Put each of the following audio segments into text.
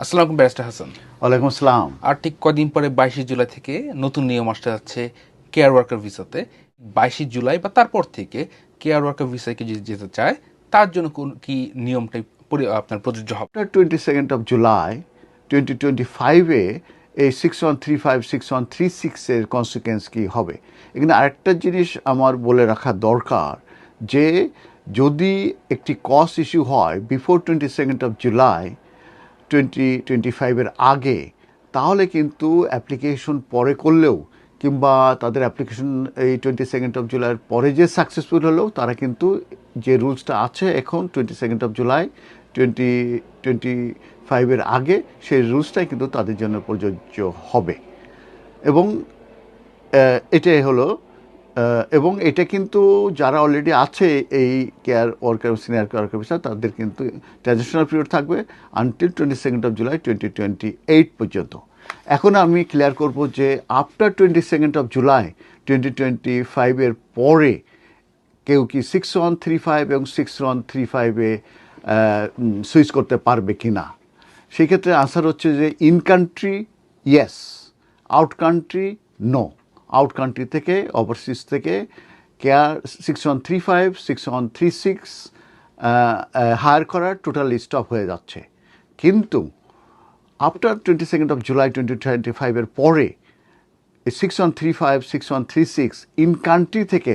আসসালামু আলাইকুম ব্যারিস্টার হাসান। ওয়ালাইকুম আসসালাম। আর ঠিক কদিন পরে বাইশে জুলাই থেকে নতুন নিয়ম আসতে যাচ্ছে কেয়ার ওয়ার্কার ভিসাতে। বাইশে জুলাই বা তারপর থেকে কেয়ার ওয়ার্কার ভিসায় কেউ যদি যেতে চায় তার জন্য কোন কি নিয়মটাই পরি- আপনার প্রযোজ্য হবে? Twenty second of July twenty twenty ফাইভে এই six one three five six one three সিক্সের কনসিকুয়েন্স কী হবে? এখানে আরেকটা জিনিস আমার বলে রাখা দরকার যে যদি একটি কস ইস্যু হয় before twenty second of July twenty twenty ফাইভের আগে, তাহলে কিন্তু অ্যাপ্লিকেশন পরে করলেও কিংবা তাদের অ্যাপ্লিকেশন এই টোয়েন্টি সেকেন্ড অফ জুলাইয়ের পরে যে সাকসেসফুল হলেও তারা কিন্তু যে রুলসটা আছে এখন twenty second of July twenty twenty ফাইভের আগে, সেই রুলসটাই কিন্তু তাদের জন্য প্রযোজ্য হবে। এবং এটাই হলো এবং এটা কিন্তু যারা অলরেডি আছে এই care worker senior care worker বিষয় তাদের কিন্তু ট্রানজিশনাল পিরিয়ড থাকবে until twenty second of July twenty twenty eight পর্যন্ত। এখন আমি ক্লিয়ার করব যে after twenty second of July twenty twenty ফাইভের পরে কেউ কি সিক্স ওয়ান থ্রি ফাইভ এবং সিক্স ওয়ান থ্রি ফাইভে সুইচ করতে পারবে কি না সেক্ষেত্রে আনসার হচ্ছে যে in country yes out country no out country থেকে ওভারসিজ থেকে care six one three five six one three six hire করার টোটালি স্টপ হয়ে যাচ্ছে। কিন্তু after twenty second of July twenty twenty ফাইভের পরে six one three five six one three six in country থেকে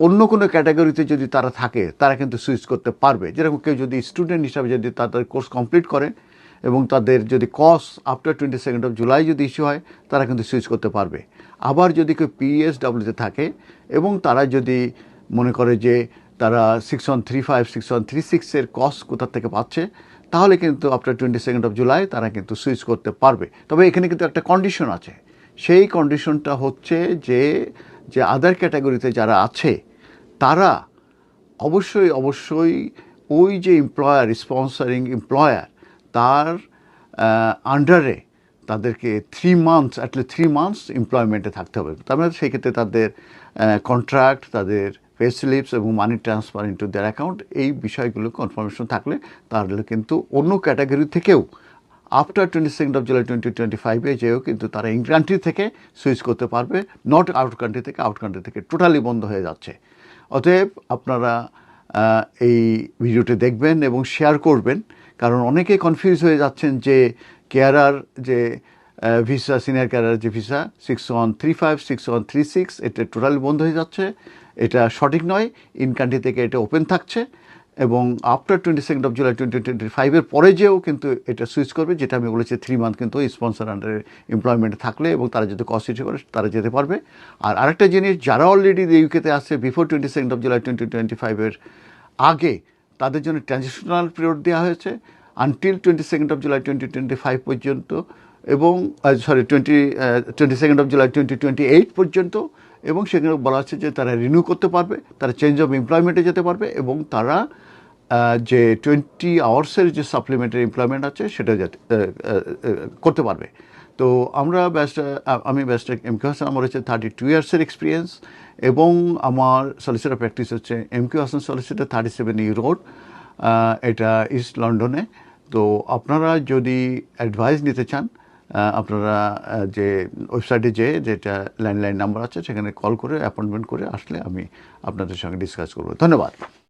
অন্য কোনো ক্যাটাগরিতে যদি তারা থাকে, তারা কিন্তু সুইচ করতে পারবে। যেরকম কেউ যদি স্টুডেন্ট হিসাবে যদি তাদের কোর্স কমপ্লিট করে এবং তাদের যদি CoS after twenty second of July যদি ইস্যু হয়, তারা কিন্তু সুইচ করতে পারবে। আবার যদি কেউ পিএসডাব্লিউতে থাকে এবং তারা যদি মনে করে যে তারা six one three five six one three সিক্সের কস কোথা থেকে পাচ্ছে, তাহলে কিন্তু after twenty second of July তারা কিন্তু সুইচ করতে পারবে। তবে এখানে কিন্তু একটা কন্ডিশন আছে। সেই কন্ডিশনটা হচ্ছে যে যে আদার ক্যাটাগরিতে যারা আছে, তারা অবশ্যই অবশ্যই ওই যে এমপ্লয়ার স্পন্সরিং এমপ্লয়ার তার আন্ডারে তাদেরকে three months at least three months এমপ্লয়মেন্টে থাকতে হবে। তার মানে সেই ক্ষেত্রে তাদের কন্ট্রাক্ট তাদের পে স্লিপস এবং money transfer into their account এই বিষয়গুলো কনফার্মেশন থাকলে তাহলে কিন্তু অন্য ক্যাটাগরি থেকেও after twenty second of July twenty twenty ফাইভে যেও কিন্তু তারা ইন কান্ট্রি থেকে সুইচ করতে পারবে নট আউট কান্ট্রি থেকে আউট কান্ট্রি থেকে টোটালি বন্ধ হয়ে যাচ্ছে। অতএব আপনারা এই ভিডিওটি দেখবেন এবং শেয়ার করবেন। কারণ অনেকে কনফিউজ হয়ে যাচ্ছেন যে কেয়ারার যে ভিসা সিনিয়র কেয়ারার যে visa six one three five six one three six এটা টোটালি বন্ধ হয়ে যাচ্ছে। এটা সঠিক নয়। ইন কান্ট্রি থেকে এটা ওপেন থাকছে। এবং after twenty second of July twenty twenty ফাইভের পরে যেও কিন্তু এটা সুইচ করবে, যেটা আমি বলেছি থ্রি মান্থ কিন্তু স্পন্সর আন্ডারে এমপ্লয়মেন্টে থাকলে এবং তারা যদি কনসিডার করে, তারা যেতে পারবে। আর আরেকটা জিনিস, যারা অলরেডি ইউকেতে আসছে before twenty second of July twenty twenty ফাইভের আগে, তাদের জন্য ট্রানজিশনাল পিরিয়ড দেওয়া হয়েছে until twenty second of July twenty twenty five পর্যন্ত এবং sorry twenty twenty second of July twenty twenty eight পর্যন্ত এবং সেখানে বলা হচ্ছে যে তারা রিনিউ করতে পারবে, তারা চেঞ্জ অফ এমপ্লয়মেন্টে যেতে পারবে এবং তারা যে টোয়েন্টি আওয়ার্সের যে সাপ্লিমেন্টারি এমপ্লয়মেন্ট আছে সেটা যাতে করতে পারবে। তো আমরা ব্যাস্ট আমি ব্যাস্ট এম কে হাসান আমার হচ্ছে থার্টি টু ইয়ার্সের এক্সপিরিয়েন্স এবং আমার সলিসিটার প্র্যাকটিস হচ্ছে M K Hasan solicitor thirty seven E road এটা ইস্ট লন্ডনে তো আপনারা যদি অ্যাডভাইস নিতে চান আপনারা যে ওয়েবসাইটে যে, যেটা ল্যান্ডলাইন নাম্বার আছে, সেখানে কল করে, অ্যাপয়েন্টমেন্ট করে আসলে আমি আপনাদের সঙ্গে ডিসকাস করব। ধন্যবাদ।